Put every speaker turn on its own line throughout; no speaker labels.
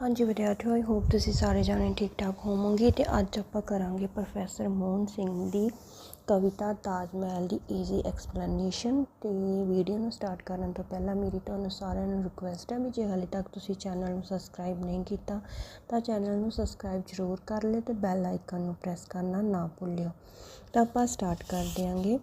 ਹਾਂਜੀ ਵਿਦਿਆਰਥੀਓ I hope ਤੁਸੀਂ ਸਾਰੇ ਜਾਣੇ ਠੀਕ ਠਾਕ ਹੋਵੋਗੇ ਤੇ ਅੱਜ ਆਪਾਂ ਕਰਾਂਗੇ ਪ੍ਰੋਫੈਸਰ ਮੋਹਨ ਸਿੰਘ ਦੀ ਕਵਿਤਾ ਤਾਜ ਮਹਿਲ ਦੀ ਈਜ਼ੀ ਐਕਸਪਲੇਨੇਸ਼ਨ ਤੇ ਵੀਡੀਓ ਨੂੰ ਸਟਾਰਟ ਕਰਨ ਤੋਂ ਪਹਿਲਾਂ ਮੇਰੀ ਤੁਹਾਨੂੰ ਸਾਰਿਆਂ ਨੂੰ ਰਿਕੁਐਸਟ ਹੈ ਵੀ ਜੇ ਹਾਲੇ ਤੱਕ ਤੁਸੀਂ ਚੈਨਲ ਨੂੰ ਸਬਸਕ੍ਰਾਈਬ ਨਹੀਂ ਕੀਤਾ, ਤਾਂ ਚੈਨਲ ਨੂੰ ਸਬਸਕ੍ਰਾਈਬ ਜ਼ਰੂਰ ਕਰ ਲਿਓ ਤੇ ਬੈਲ ਆਈਕਨ ਨੂੰ ਪ੍ਰੈਸ ਕਰਨਾ ਨਾ ਭੁੱਲਿਓ। ਤਾਂ ਆਪਾਂ ਸਟਾਰਟ ਕਰ ਦਿਆਂਗੇ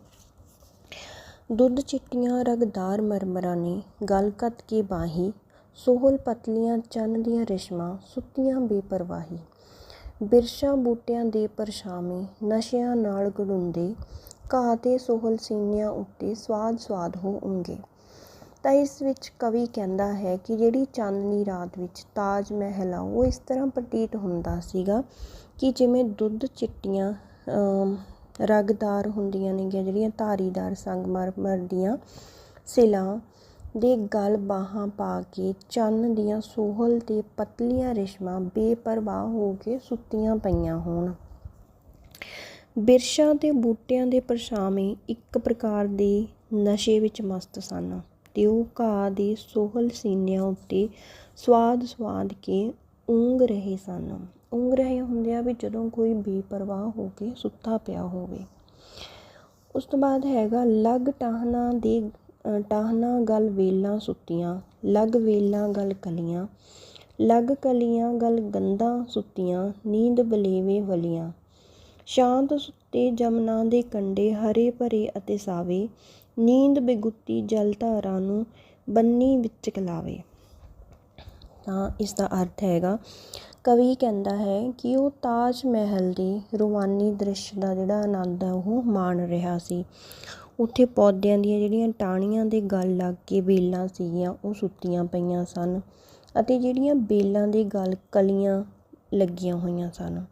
ਦੁੱਧ ਚਿੱਟੀਆਂ ਰਗਦਾਰ ਮਰਮਰਾਂ ਨੇ ਗਲ ਕੱਤ ਕੇ ਬਾਹੀ ਸੋਹਲ ਪਤਲੀਆਂ ਚੰਨ ਦੀਆਂ ਰਿਸ਼ਮਾਂ, ਸੁੱਤੀਆਂ ਬੇਪਰਵਾਹੀ। ਬਿਰਸ਼ਾਂ ਬੂਟਿਆਂ ਦੇ ਪਰਛਾਵੇਂ, ਨਸ਼ਿਆਂ ਨਾਲ ਗੜੁੰਦੇ ਘਾਹ ਤੇ ਸੋਹਲ ਸੀਨਿਆਂ ਉੱਤੇ ਸਵਾਦ ਸਵਾਦ ਹੋ ਉਂਗੇ ਤਾਂ ਇਸ ਵਿੱਚ ਕਵੀ ਕਹਿੰਦਾ ਹੈ ਕਿ ਜਿਹੜੀ ਚਾਂਦਨੀ ਰਾਤ ਵਿੱਚ ਤਾਜ ਮਹਿਲ ਆ, ਉਹ ਇਸ ਤਰ੍ਹਾਂ ਪ੍ਰਤੀਤ ਹੁੰਦਾ ਸੀਗਾ ਕਿ ਜਿਵੇਂ ਦੁੱਧ ਚਿੱਟੀਆਂ ਰਗਦਾਰ ਹੁੰਦੀਆਂ ਨੇਗੀਆਂ, ਜਿਹੜੀਆਂ ਧਾਰੀਦਾਰ ਸੰਗਮਰਮਰ ਦੀਆਂ ਸਿਲਾਂ ਦੇ ਗਲ ਬਾਹਾਂ ਪਾ ਕੇ ਚੰਨ ਦੀਆਂ ਸੋਹਲ ਤੇ ਪਤਲੀਆਂ ਰਿਸ਼ਮਾਂ ਬੇਪਰਵਾਹ ਹੋ ਕੇ ਸੁੱਤੀਆਂ ਪਈਆਂ ਹੋਣ। ਬਿਰਸ਼ਾਂ ਤੇ ਬੂਟਿਆਂ ਦੇ ਪਰਛਾਵੇਂ ਇੱਕ ਪ੍ਰਕਾਰ ਦੇ ਨਸ਼ੇ ਵਿੱਚ ਮਸਤ ਸਨ ਤੇ ਉਹ ਘਾਹ ਦੇ ਸੋਹਲ ਸੀਨਿਆਂ ਉੱਤੇ ਸਵਾਦ ਸਵਾਦ ਕੇ ਉਂਗ ਰਹੇ ਸਨ। ਉਂਗ ਰਹੇ ਹੁੰਦੇ ਆ ਵੀ ਜਦੋਂ ਕੋਈ ਬੇਪਰਵਾਹ ਹੋ ਕੇ ਸੁੱਤਾ ਪਿਆ ਹੋਵੇ। ਉਸ ਤੋਂ ਬਾਅਦ ਹੈਗਾ ਲੱਗ ਟਾਹਨਾ ਦੇ ਟਾਹਨਾ ਗਲ ਵੇਲਾਂ ਸੁੱਤੀਆਂ, ਲੱਗ ਵੇਲਾਂ ਗਲ ਕਲੀਆਂ, ਲੱਗ ਕਲੀਆਂ ਗਲ ਗੰਦਾ ਸੁੱਤੀਆਂ, ਨੀਂਦ ਬਲੇਵੇ ਵਲੀਆਂ। ਸ਼ਾਂਤ ਸੁੱਤੇ ਜਮਨਾ ਦੇ ਕੰਢੇ ਹਰੇ ਭਰੇ ਅਤੇ ਸਾਵੇ, ਨੀਂਦ ਬਿਗੁੱਤੀ ਜਲ ਧਾਰਾ ਨੂੰ ਬੰਨੀ ਵਿੱਚ ਕਲਾਵੇ। ਤਾਂ ਇਸ ਦਾ ਅਰਥ ਹੈਗਾ, ਕਵੀ ਕਹਿੰਦਾ ਹੈ ਕਿ ਉਹ ਤਾਜ ਮਹਿਲ ਦੇ ਰੋਮਾਨੀ ਦ੍ਰਿਸ਼ ਦਾ ਜਿਹੜਾ ਆਨੰਦ ਹੈ ਉਹ ਮਾਣ ਰਿਹਾ ਸੀ। ਉੱਥੇ ਪੌਦਿਆਂ ਦੀਆਂ ਜਿਹੜੀਆਂ ਟਾਹਣੀਆਂ ਦੇ ਗਲ ਲੱਗ ਕੇ ਵੇਲਾਂ ਸੀਗੀਆਂ, ਉਹ ਸੁੱਤੀਆਂ ਪਈਆਂ ਸਨ ਅਤੇ ਜਿਹੜੀਆਂ ਵੇਲਾਂ ਦੇ ਗਲ ਕਲੀਆਂ ਲੱਗੀਆਂ ਹੋਈਆਂ ਸਨ।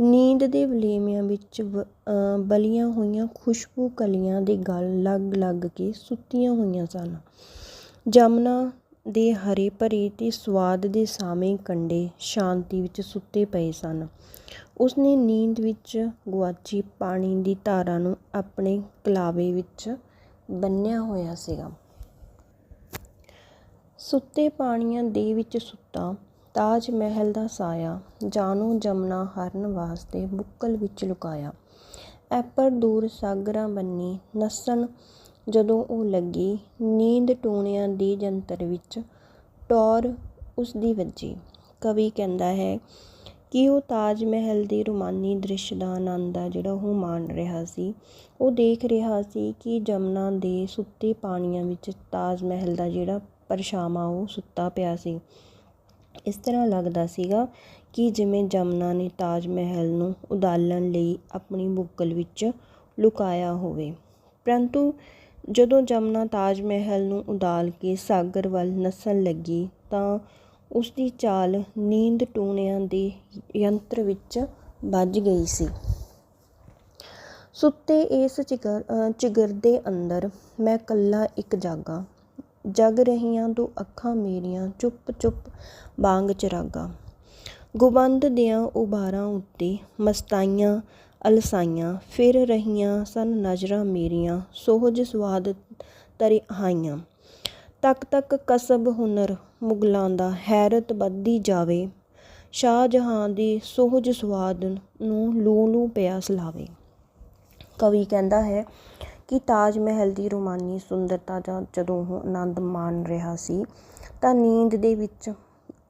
ਨੀਂਦ ਦੇ ਵਲੇਵਿਆਂ ਵਿੱਚ ਬਲੀਆਂ ਹੋਈਆਂ ਖੁਸ਼ਬੂ ਕਲੀਆਂ ਦੇ ਗਲ ਲੱਗ ਲੱਗ ਕੇ ਸੁੱਤੀਆਂ ਹੋਈਆਂ ਸਨ। ਜਮਨਾ ਦੇ ਹਰੇ ਭਰੇ ਤੇ ਸਵਾਦ ਦੇ ਸਾਵੇਂ ਕੰਢੇ ਸ਼ਾਂਤੀ ਵਿੱਚ ਸੁੱਤੇ ਪਏ ਸਨ। ਉਸਨੇ ਨੀਂਦ ਵਿੱਚ ਗੁਆਚੀ ਪਾਣੀ ਦੀ ਧਾਰਾ ਨੂੰ ਆਪਣੇ ਕਲਾਵੇ ਵਿੱਚ ਬੰਨਿਆ ਹੋਇਆ ਸੀਗਾ। ਸੁੱਤੇ ਪਾਣੀਆਂ ਦੇ ਵਿੱਚ ਸੁੱਤਾ, ਤਾਜ ਮਹਿਲ ਦਾ ਸਾਇਆ ਜਾਨੋ ਜਮਨਾ ਹਰਨ ਵਾਸਤੇ ਬੁੱਕਲ ਵਿੱਚ ਲੁਕਾਇਆ। ਐਪਰ ਦੂਰ ਸਾਗਰਾਂ ਬੰਨੀ ਨਸਣ ਜਦੋਂ ਉਹ ਲੱਗੀ, ਨੀਂਦ ਟੂਣਿਆਂ ਦੀ ਜੰਤਰ ਵਿੱਚ, ਟੌਰ ਉਸ ਦੀ ਵੱਜੀ। ਕਵੀ ਕਹਿੰਦਾ ਹੈ ਕਿ ਉਹ ਤਾਜ ਮਹਿਲ ਦੇ ਰੁਮਾਨੀ ਦ੍ਰਿਸ਼ ਦਾ ਆਨੰਦ ਆ ਜਿਹੜਾ ਉਹ ਮਾਣ ਰਿਹਾ ਸੀ। ਉਹ ਦੇਖ ਰਿਹਾ ਸੀ ਕਿ ਜਮਨਾ ਦੇ ਸੁੱਤੇ ਪਾਣੀਆਂ ਵਿੱਚ ਤਾਜ ਮਹਿਲ ਦਾ ਜਿਹੜਾ ਪਰਛਾਵਾਂ, ਉਹ ਸੁੱਤਾ ਪਿਆ ਸੀ। ਇਸ ਤਰ੍ਹਾਂ ਲੱਗਦਾ ਸੀਗਾ ਕਿ ਜਿਵੇਂ ਜਮਨਾ ਨੇ ਤਾਜ ਮਹਿਲ ਨੂੰ ਉਦਾਲਣ ਲਈ ਆਪਣੀ ਬੁੱਕਲ ਵਿੱਚ ਲੁਕਾਇਆ ਹੋਵੇ। ਪਰੰਤੂ ਜਦੋਂ ਜਮਨਾ ਤਾਜ ਮਹਿਲ ਨੂੰ ਉਦਾਲ ਕੇ ਸਾਗਰ ਵੱਲ ਨੱਸਣ ਲੱਗੀ ਤਾਂ ਉਸ ਦੀ ਚਾਲ ਨੀਂਦ ਟੂਣਿਆਂ ਦੇ ਯੰਤਰ ਵਿੱਚ ਵੱਜ ਗਈ ਸੀ। ਸੁੱਤੇ ਇਸ ਚਿਗਰ ਚਿਗਰ ਦੇ ਅੰਦਰ ਮੈਂ ਕੱਲਾ ਇੱਕ ਜਾਗਾ, ਜਗ ਰਹੀਆਂ ਦੋ ਅੱਖਾਂ ਮੇਰੀਆਂ ਚੁੱਪ ਚੁੱਪ ਬਾਂਗ ਚਰਾਗਾ। ਗੁਬੰਦ ਦਿਆਂ ਉਬਾਰਾਂ ਉੱਤੇ ਮਸਤਾਈਆਂ ਅਲਸਾਈਆਂ, ਫਿਰ ਰਹੀਆਂ ਸਨ ਨਜ਼ਰਾਂ ਮੇਰੀਆਂ, ਸੋਹਜ ਸੁਆਦ ਤਰੇ ਹਾਈਆਂ ਤੱਕ ਤੱਕ ਕਸਬ ਹੁਨਰ ਮੁਗਲਾਂ ਦਾ, ਹੈਰਤ ਵੱਧਦੀ ਜਾਵੇ ਸ਼ਾਹ ਜਹਾਂ ਦੀ ਸੋਹਜ ਸਵਾਦ ਨੂੰ ਲੂ ਲੂ ਪਿਆਸ ਲਾਵੇ ਕਵੀ ਕਹਿੰਦਾ ਹੈ ਕਿ ਤਾਜ ਮਹਿਲ ਦੀ ਰੋਮਾਨੀ ਸੁੰਦਰਤਾ ਦਾ ਜਦੋਂ ਉਹ ਆਨੰਦ ਮਾਣ ਰਿਹਾ ਸੀ, ਤਾਂ ਨੀਂਦ ਦੇ ਵਿੱਚ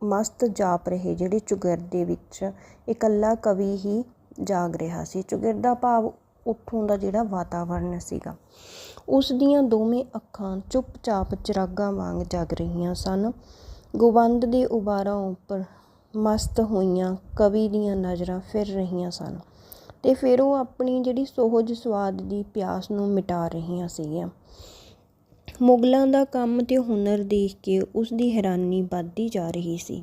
ਮਸਤ ਜਾਪ ਰਹੇ, ਜਿਹੜੇ ਚੁਗਿਰਦੇ ਵਿੱਚ ਇਕੱਲਾ ਕਵੀ ਹੀ ਜਾਗ ਰਿਹਾ ਸੀ। ਚੁਗਿਰਦਾ ਭਾਵ ਉੱਥੋਂ ਦਾ ਜਿਹੜਾ ਵਾਤਾਵਰਣ ਸੀਗਾ। ਉਸ ਦੀਆਂ ਦੋਵੇਂ ਅੱਖਾਂ ਚੁੱਪਚਾਪ ਚਿਰਾਗਾਂ ਵਾਂਗ ਜਗ ਰਹੀਆਂ ਸਨ। ਗੋਬੰਦ ਦੇ ਉਬਾਰਾਂ ਉੱਪਰ ਮਸਤ ਹੋਈਆਂ ਕਵੀ ਦੀਆਂ ਨਜ਼ਰਾਂ ਫਿਰ ਰਹੀਆਂ ਸਨ ਤੇ ਫਿਰ ਉਹ ਆਪਣੀ ਜਿਹੜੀ ਸੋਹਜ ਸਵਾਦ ਦੀ ਪਿਆਸ ਨੂੰ ਮਿਟਾ ਰਹੀਆਂ ਸੀਗੀਆਂ। ਮੁਗਲਾਂ ਦਾ ਕੰਮ ਤੇ ਹੁਨਰ ਦੇਖ ਕੇ ਉਸ ਦੀ ਹੈਰਾਨੀ ਵੱਧਦੀ ਜਾ ਰਹੀ ਸੀ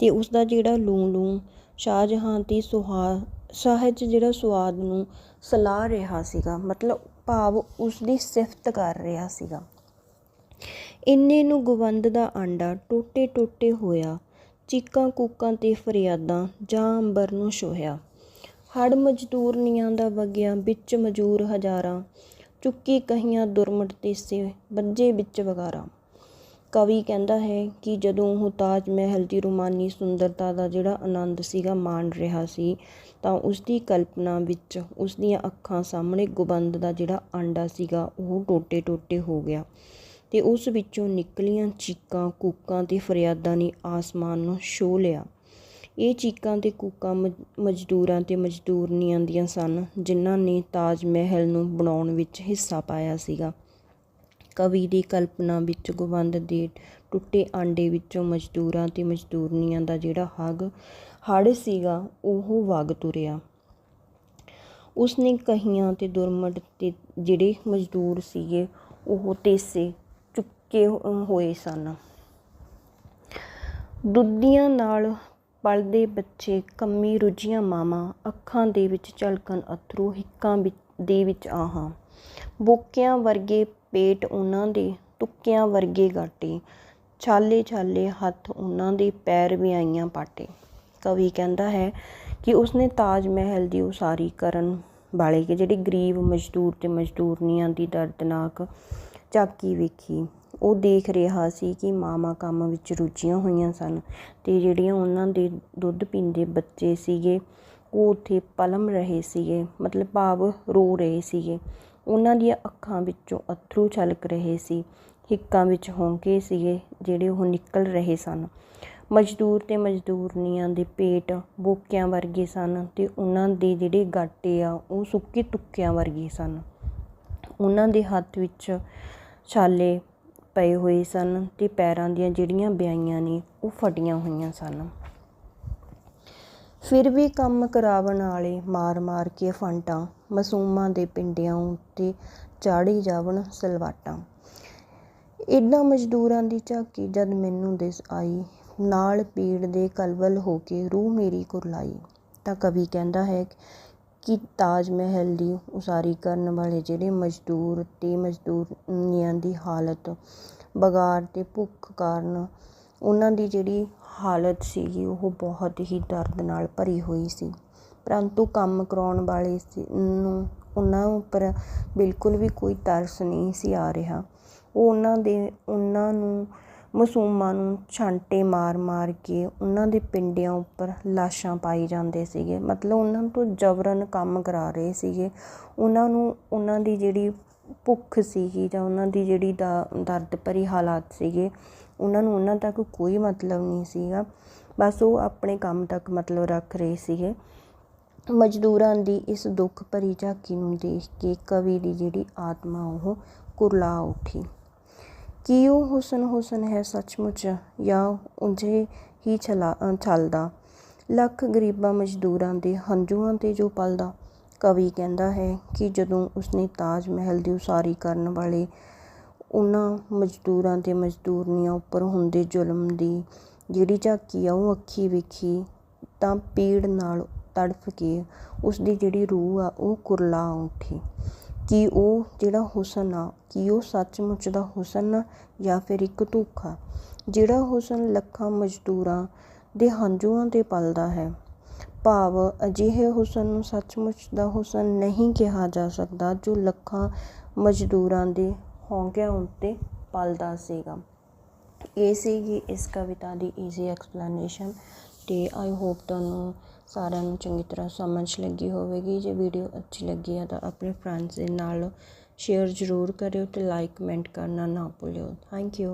ਤੇ ਉਸ ਦਾ ਜਿਹੜਾ ਲੂੰ ਲੂੰ ਸ਼ਾਹਜਹਾਂ ਤੇ ਸੁਹਾ ਸਹਿਜ ਜਿਹੜਾ ਸੁਆਦ ਨੂੰ ਸਲਾਹ ਰਿਹਾ ਸੀਗਾ, ਮਤਲਬ ਭਾਵ ਉਸ ਦੀ ਸਿਫਤ ਕਰ ਰਿਹਾ ਸੀਗਾ। ਇੰਨੇ ਨੂੰ ਗਵੰਦ ਦਾ ਆਂਡਾ ਟੋਟੇ ਟੋਟੇ ਹੋਇਆ, ਚੀਕਾਂ ਕੂਕਾਂ ਤੇ ਫਰਿਆਦਾਂ ਜਾਂ ਅੰਬਰ ਨੂੰ ਛੋਹਿਆ। ਹੜ ਮਜ਼ਦੂਰਨੀਆਂ ਦਾ ਵਗਿਆ ਵਿੱਚ ਮਜ਼ਦੂਰ ਹਜ਼ਾਰਾਂ, ਚੁੱਕੀ ਕਹੀਆਂ ਦੁਰਮਟ ਤੇ ਤੇਸੇ ਬੱਜੇ ਵਿੱਚ ਵਗਾਰਾ। ਕਵੀ ਕਹਿੰਦਾ ਹੈ ਕਿ ਜਦੋਂ ਉਹ ਤਾਜ ਮਹਿਲ ਦੀ ਰੋਮਾਨੀ ਸੁੰਦਰਤਾ ਦਾ ਜਿਹੜਾ ਆਨੰਦ ਸੀਗਾ ਮਾਣ ਰਿਹਾ ਸੀ, ਤਾਂ ਉਸ ਦੀ ਕਲਪਨਾ ਵਿੱਚ ਉਸ ਦੀਆਂ ਅੱਖਾਂ ਸਾਹਮਣੇ ਗੁਬੰਦ ਦਾ ਜਿਹੜਾ ਆਂਡਾ ਸੀਗਾ, ਉਹ ਟੋਟੇ ਟੋਟੇ ਹੋ ਗਿਆ ਤੇ ਉਸ ਵਿੱਚੋਂ ਨਿਕਲੀਆਂ ਚੀਕਾਂ, ਕੂਕਾਂ ਤੇ ਫਰਿਆਦਾਂ ਨੇ ਆਸਮਾਨ ਨੂੰ ਛੋਹ ਲਿਆ। ਇਹ ਚੀਕਾਂ ਤੇ ਕੂਕਾਂ ਮਜ਼ਦੂਰਾਂ ਤੇ ਮਜ਼ਦੂਰਨੀਆਂ ਦੀਆਂ ਸਨ, ਜਿਨ੍ਹਾਂ ਨੇ ਤਾਜ ਮਹਿਲ ਨੂੰ ਬਣਾਉਣ ਵਿੱਚ ਹਿੱਸਾ ਪਾਇਆ ਸੀਗਾ। ਕਵੀ ਦੀ ਕਲਪਨਾ ਵਿੱਚ ਗੁੰਬਦ ਦੇ ਟੁੱਟੇ ਆਂਡੇ ਵਿੱਚੋਂ ਮਜ਼ਦੂਰਾਂ ਤੇ ਮਜ਼ਦੂਰਨੀਆਂ ਦਾ ਜਿਹੜਾ ਹੱਗ ਹੜ ਸੀਗਾ, ਉਹ ਵਗ ਤੁਰਿਆ। ਉਸਨੇ ਕਹੀਆਂ ਤੇ ਦੁਰਮਟ ਤੇ ਜਿਹੜੇ ਮਜ਼ਦੂਰ ਸੀਗੇ, ਉਹ ਤੇਸੇ ਚੁੱਕੇ ਹੋਏ ਸਨ। ਦੁੱਧੀਆਂ ਨਾਲ ਪਲਦੇ ਬੱਚੇ ਕੰਮੀ ਰੁੱਝੀਆਂ ਮਾਵਾਂ ਅੱਖਾਂ ਦੇ ਵਿੱਚ ਝਲਕਣ ਅਥਰੂ ਹਿੱਕਾਂ ਦੇ ਵਿੱਚ ਆਹਾਂ। ਬੋਕਿਆਂ ਵਰਗੇ ਪੇਟ ਉਹਨਾਂ ਦੇ ਤੁੱਕਿਆਂ ਵਰਗੇ ਗਾਟੇ। ਛਾਲੇ ਛਾਲੇ ਹੱਥ ਉਹਨਾਂ ਦੇ ਪੈਰ ਵਿਆਈਆਂ ਪਾਟੇ। ਕਵੀ ਕਹਿੰਦਾ ਹੈ ਕਿ ਉਸਨੇ ਤਾਜ ਮਹਿਲ ਦੀ ਉਸਾਰੀ ਕਰਨ ਵਾਲੇ ਕਿ ਜਿਹੜੇ ਗਰੀਬ, ਮਜ਼ਦੂਰ ਤੇ ਮਜ਼ਦੂਰਨੀਆਂ ਦੀ ਦਰਦਨਾਕ ਝਾਕੀ ਵੇਖੀ, ਉਹ ਦੇਖ ਰਿਹਾ ਸੀ ਕਿ ਮਾਮਾ ਕੰਮ ਵਿੱਚ ਰੁਚੀਆਂ ਹੋਈਆਂ ਸਨ ਤੇ ਜਿਹੜੀਆਂ ਉਹਨਾਂ ਦੇ ਦੁੱਧ ਪੀਂਦੇ ਬੱਚੇ ਸੀਗੇ, ਉਹ ਉੱਥੇ ਪਲਮ ਰਹੇ ਸੀਗੇ, ਮਤਲਬ ਭਾਵ ਰੋ ਰਹੇ ਸੀਗੇ। ਉਹਨਾਂ ਦੀਆਂ ਅੱਖਾਂ ਵਿੱਚੋਂ ਅੱਥਰੂ ਛਲਕ ਰਹੇ ਸੀ, ਹਿੱਕਾਂ ਵਿੱਚ ਹੌਂਕੇ ਸੀਗੇ ਜਿਹੜੇ ਉਹ ਨਿਕਲ ਰਹੇ ਸਨ। ਮਜ਼ਦੂਰ ਤੇ ਮਜ਼ਦੂਰਨੀਆਂ ਦੇ ਪੇਟ ਬੋਕਿਆਂ ਵਰਗੇ ਸਨ ਤੇ ਉਹਨਾਂ ਦੇ ਜਿਹੜੇ ਗਾਟੇ ਆ ਉਹ ਸੁੱਕੇ ਤੁੱਕਿਆਂ ਵਰਗੇ ਸਨ। ਉਹਨਾਂ ਦੇ ਹੱਥ ਵਿੱਚ ਛਾਲੇ ਪਏ ਹੋਏ ਸਨ ਤੇ ਪੈਰਾਂ ਦੀਆਂ ਜਿਹੜੀਆਂ ਬਿਆਈਆਂ ਨੇ ਉਹ ਫਟੀਆਂ ਹੋਈਆਂ ਸਨ। ਫਿਰ ਵੀ ਕੰਮ ਕਰਾਵਣ ਵਾਲੇ ਮਾਰ ਮਾਰ ਕੇ ਫਾਂਟਾਂ, ਮਾਸੂਮਾਂ ਦੇ ਪਿੰਡਿਆਂ ਉੱਤੇ ਚਾੜੀ ਜਾਵਣ ਸਲਵਾਟਾਂ। ਇਦਾਂ ਮਜ਼ਦੂਰਾਂ ਦੀ ਝਾਕੀ ਜਦ ਮੈਨੂੰ ਦਿਸ ਆਈ, ਨਾਲ ਪੀੜ ਦੇ ਕਲਵਲ ਹੋ ਕੇ ਰੂਹ ਮੇਰੀ ਕੁਰਲਾਈ। ਤਾਂ ਕਵੀ ਕਹਿੰਦਾ ਹੈ ਕਿ ਤਾਜ ਮਹਿਲ ਦੀ ਉਸਾਰੀ ਕਰਨ ਵਾਲੇ ਜਿਹੜੇ ਮਜ਼ਦੂਰ ਤੇ ਮਜ਼ਦੂਰੀਆਂ ਦੀ ਹਾਲਤ ਬਗਾਰ ਤੇ ਭੁੱਖ ਕਾਰਨ, ਉਹਨਾਂ ਦੀ ਜਿਹੜੀ ਹਾਲਤ ਸੀਗੀ, ਉਹ ਬਹੁਤ ਹੀ ਦਰਦ ਨਾਲ ਭਰੀ ਹੋਈ ਸੀ। ਪਰੰਤੂ ਕੰਮ ਕਰਾਉਣ ਵਾਲੇ ਨੂੰ ਉਹਨਾਂ ਉੱਪਰ ਬਿਲਕੁਲ ਵੀ ਕੋਈ ਤਰਸ ਨਹੀਂ ਸੀ ਆ ਰਿਹਾ। ਉਹ ਉਹਨਾਂ ਦੇ, ਉਹਨਾਂ ਨੂੰ, ਮਾਸੂਮਾਂ ਨੂੰ ਛਾਂਟੇ ਮਾਰ ਮਾਰ ਕੇ ਉਹਨਾਂ ਦੇ ਪਿੰਡਿਆਂ ਉੱਪਰ ਲਾਸ਼ਾਂ ਪਾਈ ਜਾਂਦੇ ਸੀਗੇ। ਮਤਲਬ ਉਹਨਾਂ ਤੋਂ ਜਬਰਨ ਕੰਮ ਕਰਾ ਰਹੇ ਸੀਗੇ। ਉਹਨਾਂ ਨੂੰ, ਉਹਨਾਂ ਦੀ ਜਿਹੜੀ ਭੁੱਖ ਸੀਗੀ ਜਾਂ ਉਹਨਾਂ ਦੀ ਜਿਹੜੀ ਦਰਦ ਭਰੀ ਹਾਲਾਤ ਸੀਗੇ ਉਹਨਾਂ ਨੂੰ ਉਹਨਾਂ ਤੱਕ ਕੋਈ ਮਤਲਬ ਨਹੀਂ ਸੀਗਾ। ਬਸ ਉਹ ਆਪਣੇ ਕੰਮ ਤੱਕ ਮਤਲਬ ਰੱਖ ਰਹੇ ਸੀਗੇ। ਮਜ਼ਦੂਰਾਂ ਦੀ ਇਸ ਦੁੱਖ ਭਰੀ ਝਾਕੀ ਨੂੰ ਦੇਖ ਕੇ ਕਵੀ ਦੀ ਜਿਹੜੀ ਆਤਮਾ, ਉਹ ਕੁਰਲਾ ਉੱਠੀ। ਕੀ ਉਹ ਹੁਸਨ ਹੁਸਨ ਹੈ ਸੱਚਮੁੱਚ ਜਾਂ ਉਂਝੇ ਹੀ ਛਲਾ ਛਲਦਾ? ਲੱਖ ਗਰੀਬਾਂ ਮਜ਼ਦੂਰਾਂ ਦੇ ਹੰਝੂਆਂ ਤੇ ਜੋ ਪਲਦਾ, ਕਵੀ ਕਹਿੰਦਾ ਹੈ ਕਿ ਜਦੋਂ ਉਸਨੇ ਤਾਜ ਮਹਿਲ ਦੀ ਉਸਾਰੀ ਕਰਨ ਵਾਲੇ ਉਹਨਾਂ ਮਜ਼ਦੂਰਾਂ ਅਤੇ ਮਜ਼ਦੂਰਨੀਆਂ ਉੱਪਰ ਹੁੰਦੇ ਜ਼ੁਲਮ ਦੀ ਜਿਹੜੀ ਝਾਕੀ ਆ ਉਹ ਅੱਖੀ ਵੇਖੀ ਤਾਂ ਪੀੜ ਨਾਲ ਤੜਫ ਕੇ ਉਸ ਦੀ ਜਿਹੜੀ ਰੂਹ ਆ ਉਹ ਕੁਰਲਾ ਉੱਠੀ। ਕੀ ਉਹ ਜਿਹੜਾ ਹੁਸਨ ਆ, ਕੀ ਉਹ ਸੱਚਮੁੱਚ ਦਾ ਹੁਸਨ ਆ ਜਾਂ ਫਿਰ ਇੱਕ ਧੋਖਾ? ਜਿਹੜਾ ਹੁਸਨ ਲੱਖਾਂ ਮਜ਼ਦੂਰਾਂ ਦੇ ਹੰਝੂਆਂ ਤੇ ਪਲਦਾ ਹੈ। ਭਾਵ ਅਜਿਹੇ ਹੁਸਨ ਨੂੰ ਸੱਚਮੁੱਚ ਦਾ ਹੁਸਨ ਨਹੀਂ ਕਿਹਾ ਜਾ ਸਕਦਾ ਜੋ ਲੱਖਾਂ ਮਜ਼ਦੂਰਾਂ ਦੇ ਹੌਂਕਿਆਂ ਉੱਤੇ ਪਲਦਾ ਸੀਗਾ। ਇਹ ਸੀਗੀ ਇਸ ਕਵਿਤਾ ਦੀ ਈਜ਼ੀ ਐਕਸਪਲੇਨੇਸ਼ਨ ਤੇ ਆਈ ਹੋਪ ਤੁਹਾਨੂੰ ਸਾਰਿਆਂ ਨੂੰ ਚੰਗੀ ਤਰ੍ਹਾਂ ਸਮਝ ਲੱਗੀ ਹੋਵੇਗੀ। ਜੇ ਵੀਡੀਓ ਅੱਛੀ ਲੱਗੀ ਹੈ ਤਾਂ ਆਪਣੇ ਫਰੈਂਡਸ ਦੇ ਨਾਲ ਸ਼ੇਅਰ ਜ਼ਰੂਰ ਕਰਿਓ ਤੇ ਲਾਈਕ ਕਮੈਂਟ ਕਰਨਾ ਨਾ ਭੁੱਲਿਓ। Thank you